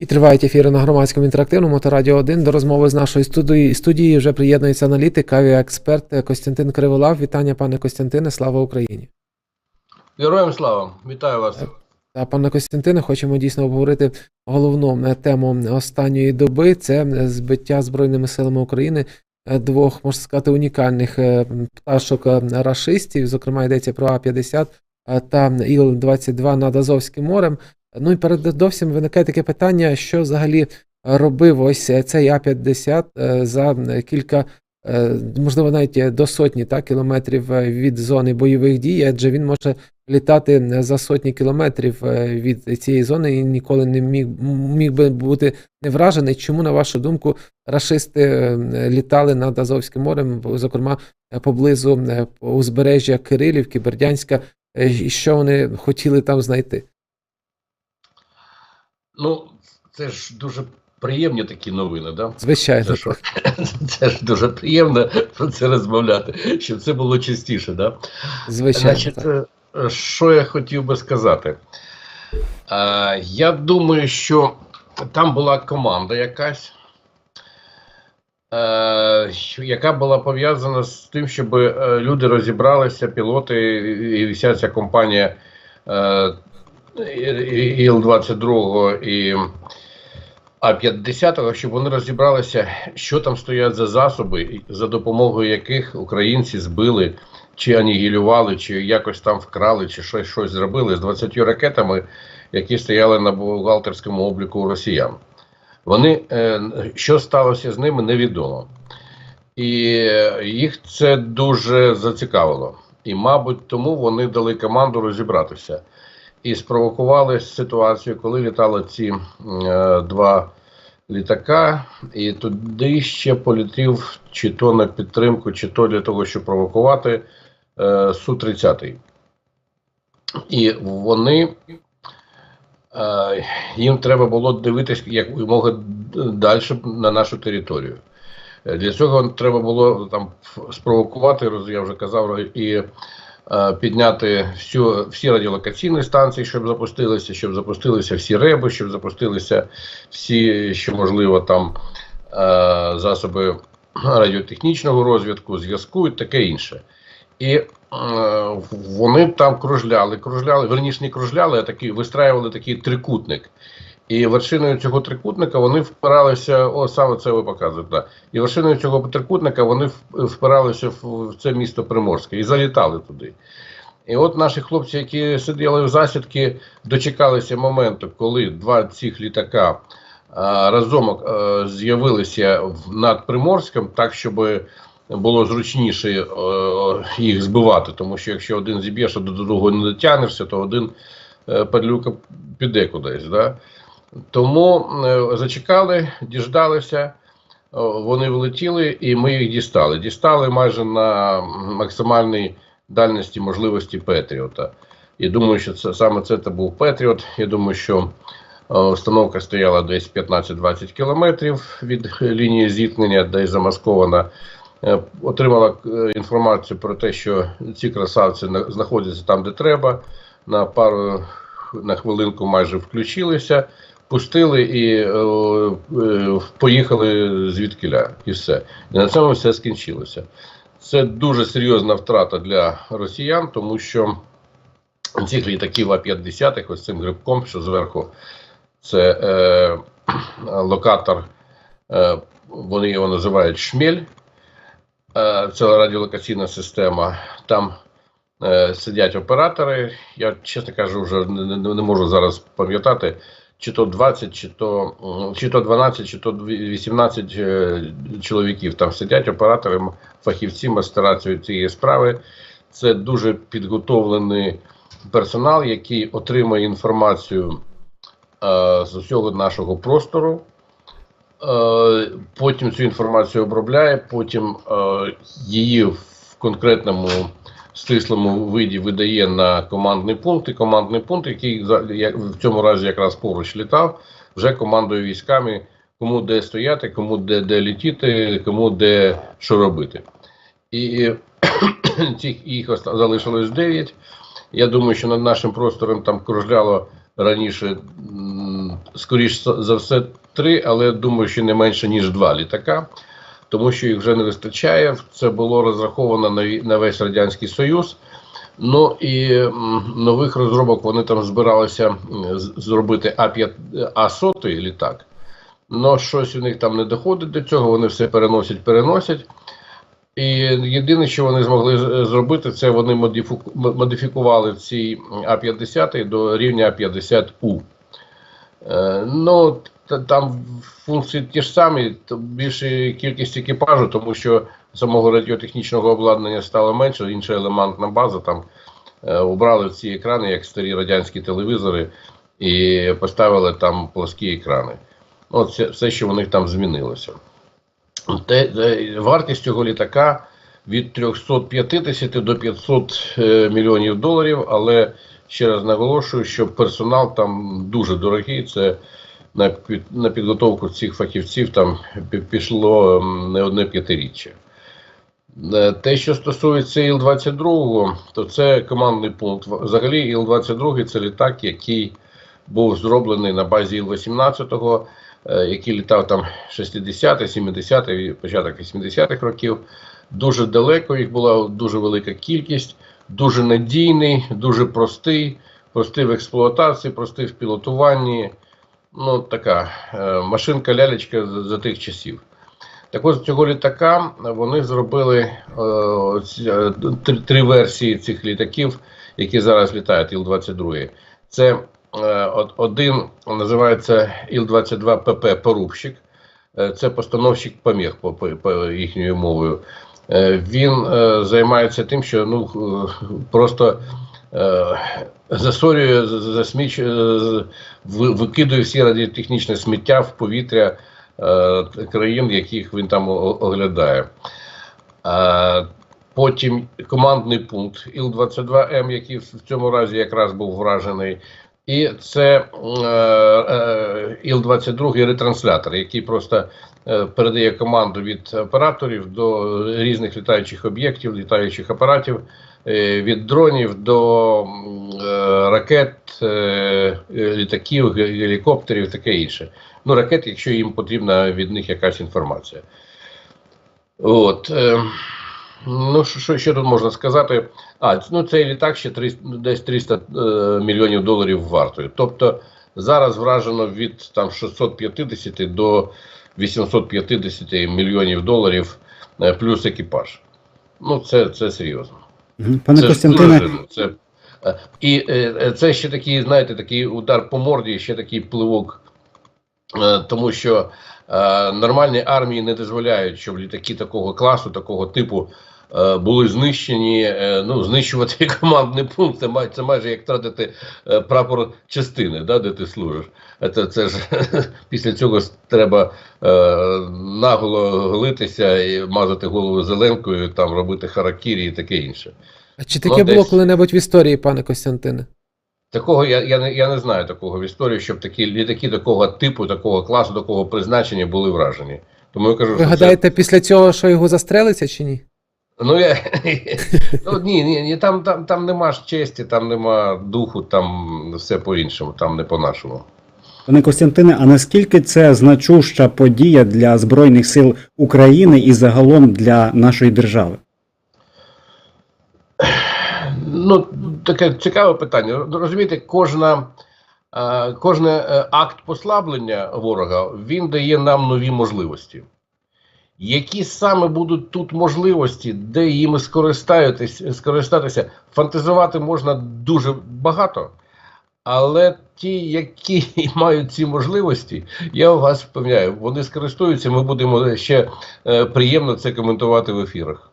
І тривають ефіри на громадському інтерактивному та Радіо 1. До розмови з нашої студії, студії вже приєднується аналітик, авіаексперт Костянтин Криволав. Вітання, пане Костянтине, слава Україні. Героям слава! Вітаю вас! Та пане Костянтине, хочемо дійсно обговорити головну е, тему останньої доби. Це е, збиття збройними силами України е, двох, можна сказати, унікальних пташок рашистів. Зокрема, йдеться про А-50 е, та Іл-22 над Азовським морем. Ну і передовсім виникає таке питання, що взагалі робив ось цей А-50 е, за кілька, е, можливо, навіть до сотні так, кілометрів е, від зони бойових дій, адже він може літати за сотні кілометрів е, від цієї зони і ніколи не міг, міг би бути не вражений. Чому, на вашу думку, рашисти е, літали над Азовським морем, зокрема е, поблизу е, узбережжя Кирилівки, Бердянська, е, і що вони хотіли там знайти? Ну, це ж дуже приємні такі новини, да? Звичайно. Це, що, це ж дуже приємно про це розмовляти, щоб це було частіше, да? Звичайно. Значить, так. е, що я хотів би сказати? Е, я думаю, що там була команда якась, е, яка була пов'язана з тим, щоб люди розібралися, пілоти і вся ця компанія Іл-22 і А-50, щоб вони розібралися, що там стоять за засоби, за допомогою яких українці збили чи анігілювали, чи якось там вкрали, чи щось, щось зробили з 20 ракетами, які стояли на бухгалтерському обліку росіян. Вони, е, що сталося з ними, невідомо. І е, їх це дуже зацікавило. І, мабуть, тому вони дали команду розібратися. І спровокували ситуацію, коли літали ці е, два літака, і туди ще полетів чи то на підтримку, чи то для того, щоб провокувати е, Су-30. І вони е, їм треба було дивитися як мога далі на нашу територію. Для цього треба було там спровокувати, я вже казав, і підняти всю, всі радіолокаційні станції, щоб запустилися, щоб запустилися всі реби, щоб запустилися всі, що можливо, там е, засоби радіотехнічного розвитку, зв'язку і таке інше. І е, вони там кружляли, кружляли, верніше не кружляли, а такі вистраювали такий трикутник. І вершиною цього трикутника вони впиралися, о, саме це ви показуєте. Да. І вершиною цього трикутника вони впиралися в, це місто Приморське і залітали туди. І от наші хлопці, які сиділи в засідки, дочекалися моменту, коли два цих літака а, разом а, з'явилися над Приморськом, так, щоб було зручніше е, їх збивати. Тому що якщо один зіб'єш, а до другого не дотягнешся, то один е, падлюка піде кудись. Да? Тому е, зачекали, діждалися, вони влетіли, і ми їх дістали. Дістали майже на максимальній дальності можливості Петріота. І думаю, що це саме це був Петріот. Я думаю, що е, установка стояла десь 15-20 кілометрів від лінії зіткнення, десь замаскована. Е, Отримала е, інформацію про те, що ці красавці знаходяться там, де треба. На пару на хвилинку майже включилися, пустили і е, е, поїхали звідкиля, і все. І на цьому все скінчилося. Це дуже серйозна втрата для росіян, тому що цих літаків А-50, ось цим грибком, що зверху, це е, локатор, е, вони його називають шмель. Е, це радіолокаційна система. Там е, сидять оператори. Я, чесно кажу, вже не, не можу зараз пам'ятати, чи то 20, чи то, чи то 12, чи то 18 е, чоловіків. Там сидять оператори, фахівці, мастера цієї- справи. Це дуже підготовлений персонал, який отримує інформацію е, з усього нашого простору. Е, потім цю інформацію обробляє, потім е, її в конкретному стислому виді видає на командний пункт. І командний пункт, який в цьому разі якраз поруч літав, вже командує військами, кому де стояти, кому де, де літіти, кому де що робити. І цих їх залишилось 9. Я думаю, що над нашим простором там кружляло раніше скоріш за все, три, але думаю, що не менше, ніж два літака, тому що їх вже не вистачає. Це було розраховано на, весь Радянський Союз. Ну і нових розробок вони там збиралися зробити А5, А100 літак. Ну, щось у них там не доходить до цього, вони все переносять, переносять. І єдине, що вони змогли зробити, це вони модифікували ці А50 до рівня А50У. Е, ну, там функції ті ж самі, то більше кількість екіпажу, тому що самого радіотехнічного обладнання стало менше, інша елементна база там е, убрали ці екрани, як старі радянські телевізори, і поставили там плоскі екрани. Ну, це все, що у них там змінилося. Те, те, вартість цього літака від 350 до 500 е, мільйонів доларів, але ще раз наголошую, що персонал там дуже дорогий. Це на, на підготовку цих фахівців там пішло не одне п'ятиріччя. Е, Те, що стосується Іл-22, то це командний пункт. Взагалі, Іл-22 це літак, який був зроблений на базі Іл-18, е, який літав там 60-х, 70-х, і початок 80-х років. Дуже далеко, їх була дуже велика кількість, дуже надійний, дуже простий, простий в експлуатації, простий в пілотуванні. Ну, така е, машинка-лялечка за, тих часів. Так от цього літака вони зробили е, е, три, версії цих літаків, які зараз літають Іл-22. Це е, один називається Іл-22 ПП Порубщик. Це постановщик поміг по, по, по їхньою мовою. Він е, займається тим, що ну просто засорює, з- з- засмічує, викидує всі радіотехнічне сміття в повітря е, країн, яких він там оглядає. Е, Потім командний пункт Іл-22М, який в цьому разі якраз був вражений. І це е, е, Іл-22 ретранслятор, який просто е, передає команду від операторів до різних літаючих об'єктів, літаючих апаратів, е, від дронів до е, ракет, е, літаків, ге- гелікоптерів, таке інше. Ну, ракет, якщо їм потрібна від них якась інформація. От. Е, ну, що, що тут можна сказати? А, ну цей літак ще 300, десь 300 е, мільйонів доларів вартує. Тобто зараз вражено від там 650 до 850 мільйонів доларів е, плюс екіпаж. Ну, це, це серйозно. Пане Костянтине, це, е, і е, е, це ще такий, знаєте, такий удар по морді, ще такий пливок, тому що нормальні армії не дозволяють, щоб літаки такого класу, такого типу були знищені. Е, ну, знищувати командний пункт, це, май- це майже як втратити е, прапор частини, да, де ти служиш. Це, це ж після цього треба е, наголо голитися і мазати голову зеленкою, там робити харакірі і таке інше. А чи таке Ну, було десь. коли-небудь в історії, пане Костянтине? Такого я, я, не, я не знаю такого в історії, щоб такі літаки такого типу, такого класу, такого призначення були вражені. Тому я кажу, Ви що гадаєте після цього, що його застрелиться чи ні? Ну я ну ні, ні, ні, там, там, там нема ж честі, там нема духу, там все по-іншому, там не по-нашому. пане Костянтине, а наскільки це значуща подія для Збройних сил України і загалом для нашої держави? Ну, таке цікаве питання. Розумієте, кожна, е, кожне е, акт послаблення ворога він дає нам нові можливості. Які саме будуть тут можливості, де їми скористатися, фантазувати можна дуже багато. Але ті, які мають ці можливості, я вас впевняю, вони скористаються. Ми будемо ще е, приємно це коментувати в ефірах.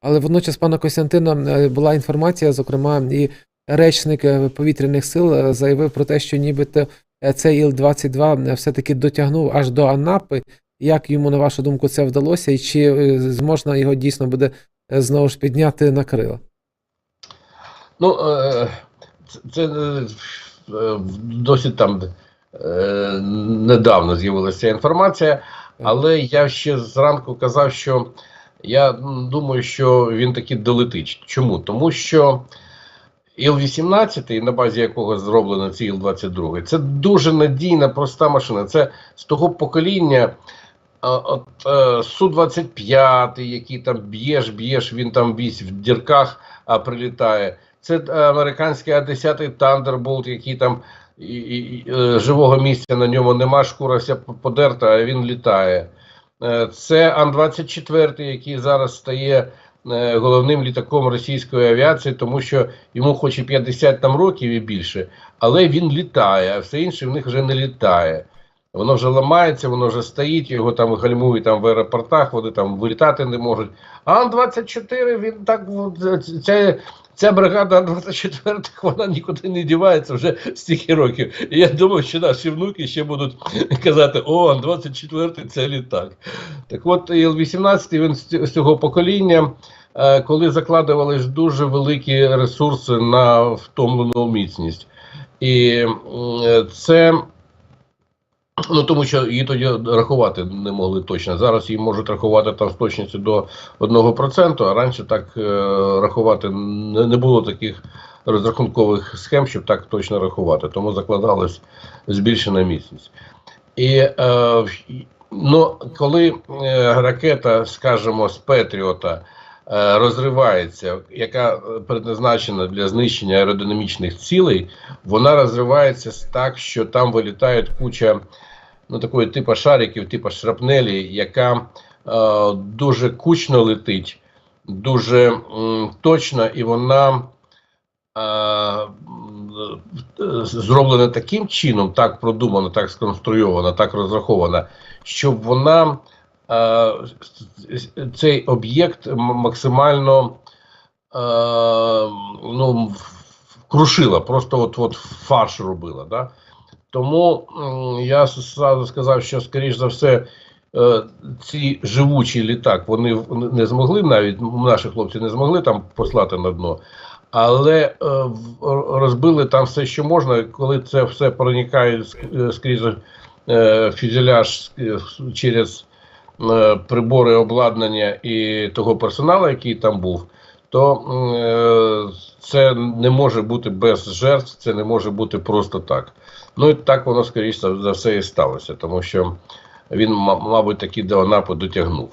Але водночас, пана Костянтина, е, була інформація, зокрема, і речник е, повітряних сил е, заявив про те, що нібито цей Іл-22 е, все-таки дотягнув аж до Анапи. Як йому, на вашу думку, це вдалося, і чи е, зможна його дійсно буде е, знову ж підняти на крила? Ну, е, це, досить там недавно з'явилася інформація, але я ще зранку казав, що я думаю, що він таки долетить. Чому? Тому що Іл-18, на базі якого зроблено ці Іл-22, це дуже надійна, проста машина. Це з того покоління. От е, Су-25, який там б'єш, б'єш, він там вісь в дірках а, прилітає. Це е, американський А-10 Thunderbolt, який там і, і, е, живого місця на ньому нема, шкура вся подерта, а він літає. Це Ан-24, який зараз стає головним літаком російської авіації, тому що йому хоч і 50 там років і більше, але він літає, а все інше в них вже не літає. Воно вже ламається, воно вже стоїть, його там гальмують там в аеропортах, вони там вилітати не можуть. А Ан-24, він так ця, ця бригада Ан-24, вона нікуди не дівається вже стільки років. І я думаю, що наші внуки ще будуть казати: о, Ан-24 це літак. Так от Іл-18 він з цього покоління, е, коли закладувались дуже великі ресурси на втомлену міцність. І це. Ну, тому що її тоді рахувати не могли точно. Зараз її можуть рахувати там з точністю до 1%, а раніше так е, рахувати не, не було таких розрахункових схем, щоб так точно рахувати. Тому закладалась збільшена міцність. І е, ну, коли е, ракета, скажімо, з Петріота е, розривається, яка предназначена для знищення аеродинамічних цілей, вона розривається так, що там вилітає куча ну, такої типу шариків, типу шрапнелі, яка е, дуже кучно летить, дуже м, точно, і вона е, зроблена таким чином, так продумана, так сконструйована, так розрахована, щоб вона е, цей об'єкт максимально е, ну, крушила, просто от, от фарш робила. Да? Тому я сразу сказав, що, скоріш за все, е, ці живучий літак вони не змогли навіть, наші хлопці не змогли там послати на дно, але е, розбили там все, що можна, коли це все проникає е, скрізь е, фюзеляж е, через прибори обладнання і того персоналу, який там був, то це не може бути без жертв, це не може бути просто так. Ну і так воно скоріше за все і сталося, тому що він, ма- мабуть, таки до нападу дотягнув.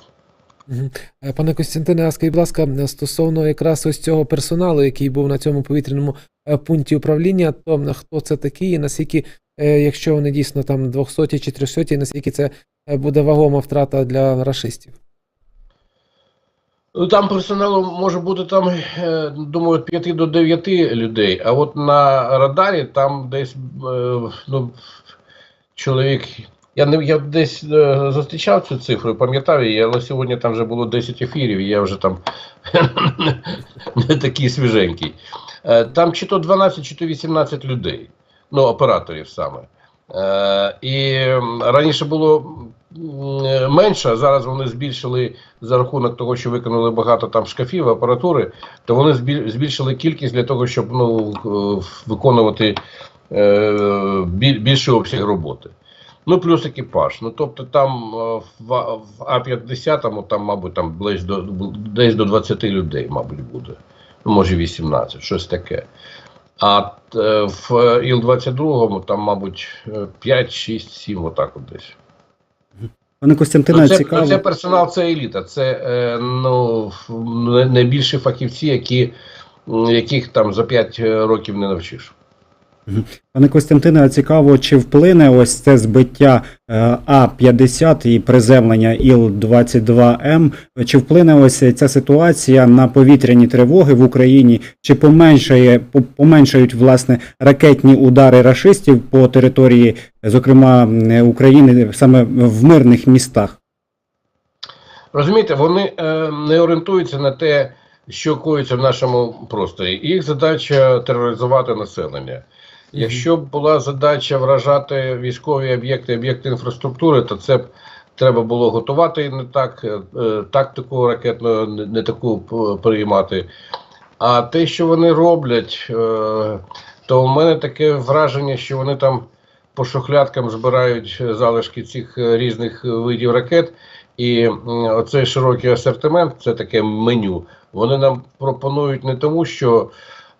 Е, Пане Костянтине, а скажіть, будь ласка, стосовно якраз ось цього персоналу, який був на цьому повітряному е, пункті управління, то хто це такий, і наскільки, е, якщо вони дійсно там 200 чи 300, наскільки це е, буде вагома втрата для рашистів? Ну, там персоналу може бути там, е, думаю, 5 до 9 людей, а от на радарі там десь е, ну, чоловік. Я не я десь е, зустрічав цю цифру, пам'ятав її, але сьогодні там вже було 10 ефірів, і я вже там не такий свіженький. Там чи то 12, чи то 18 людей, ну, операторів саме. І раніше було е, менше, зараз вони збільшили за рахунок того, що виконали багато там шкафів, апаратури, то вони збільшили кількість для того, щоб ну, е, виконувати е, більший обсяг роботи. Ну, плюс екіпаж. Ну, тобто там в, А- в А-50, там, мабуть, там десь до, десь до 20 людей, мабуть, буде. Ну, може 18, щось таке. А в Іл-22 там, мабуть, е, 5, 6, 7, отак от десь. Пане Костянтине, Ну, це, цікаво. це персонал, це еліта. Це е, ну, найбільші фахівці, які, яких там за 5 років не навчиш. Пане Костянтине, цікаво, чи вплине ось це збиття е, А-50 і приземлення Іл-22М, чи вплине ось ця ситуація на повітряні тривоги в Україні, чи поменшає, поменшають власне ракетні удари рашистів по території, зокрема України, саме в мирних містах? Розумієте, вони е, не орієнтуються на те, що коїться в нашому просторі. Їх задача тероризувати населення. Якщо б була задача вражати військові об'єкти, об'єкти інфраструктури, то це б треба було готувати не так, е, тактику ракетну, не, таку приймати. А те, що вони роблять, е, то у мене таке враження, що вони там по шухлядкам збирають залишки цих е, різних видів ракет. І оцей широкий асортимент, це таке меню. Вони нам пропонують не тому, що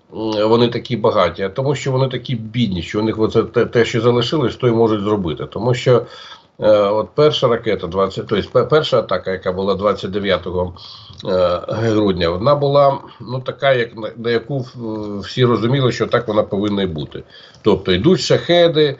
вони такі багаті, а тому, що вони такі бідні, що у них оце те, те, що залишилось, то й можуть зробити. Тому що е, от перша ракета, 20, тобто перша атака, яка була 29 е, грудня, вона була ну така, як на, яку всі розуміли, що так вона повинна й бути. Тобто йдуть шахеди,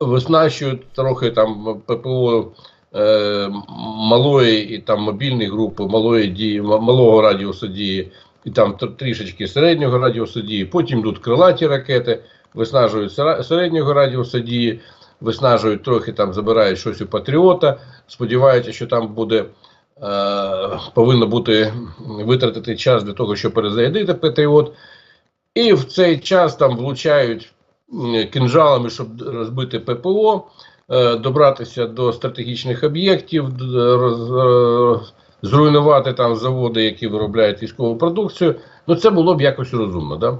виснащують трохи там ППО е, малої і там мобільної групи, малої дії, малого радіусу дії, і там трішечки середнього радіусу дії. Потім йдуть крилаті ракети, виснажують середнього радіусу дії, виснажують трохи там, забирають щось у патріота, сподіваються, що там буде. Е, повинно бути витратити час для того, щоб перезарядити Патріот. І в цей час там влучають м, кинжалами, щоб розбити ППО, е, добратися до стратегічних об'єктів, зруйнувати там заводи, які виробляють військову продукцію. Ну це було б якось розумно, да?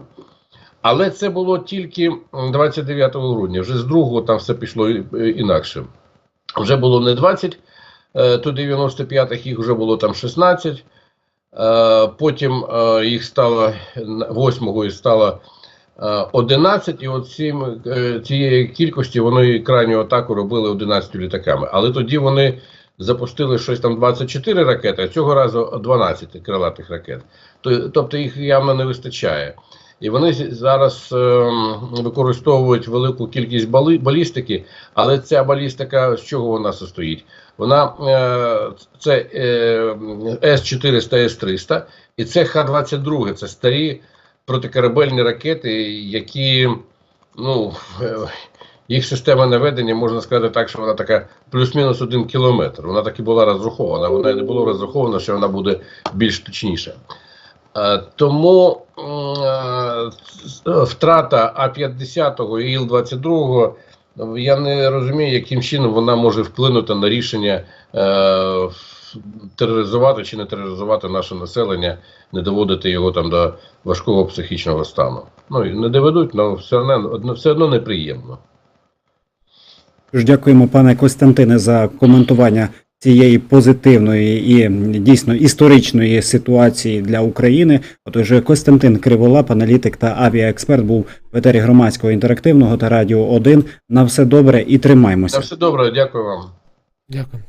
Але це було тільки 29 грудня. Вже з 2 там все пішло е, інакше. Вже було не 20 е, то 95-х, їх вже було там 16. Е, Потім їх стало 8-го і стало е, 11, і от цим, цієї кількості вони крайню атаку робили 11 літаками. Але тоді вони запустили щось там 24 ракети, а цього разу 12 крилатих ракет. Тобто їх явно не вистачає. І вони зараз ем, використовують велику кількість бали, балістики, але ця балістика з чого вона состоїть? Вона е, це е, С-400, С-300 і це Х-22, це старі протикорабельні ракети, які ну, е, їх система наведення, можна сказати так, що вона така плюс-мінус один кілометр. Вона так і була розрахована. Вона не було розраховано, що вона буде більш точніша. Е, Тому е, втрата А-50 і Іл-22 я не розумію, яким чином вона може вплинути на рішення е, тероризувати чи не тероризувати наше населення, не доводити його там до важкого психічного стану. Ну не доведуть, але все одно, все одно неприємно. Тож дякуємо, пане Костянтине, за коментування цієї позитивної і дійсно історичної ситуації для України. Отож, Костянтин Криволап, аналітик та авіаексперт, був в етері громадського інтерактивного та радіо 1. На все добре і На все добре, дякую вам. Дякую.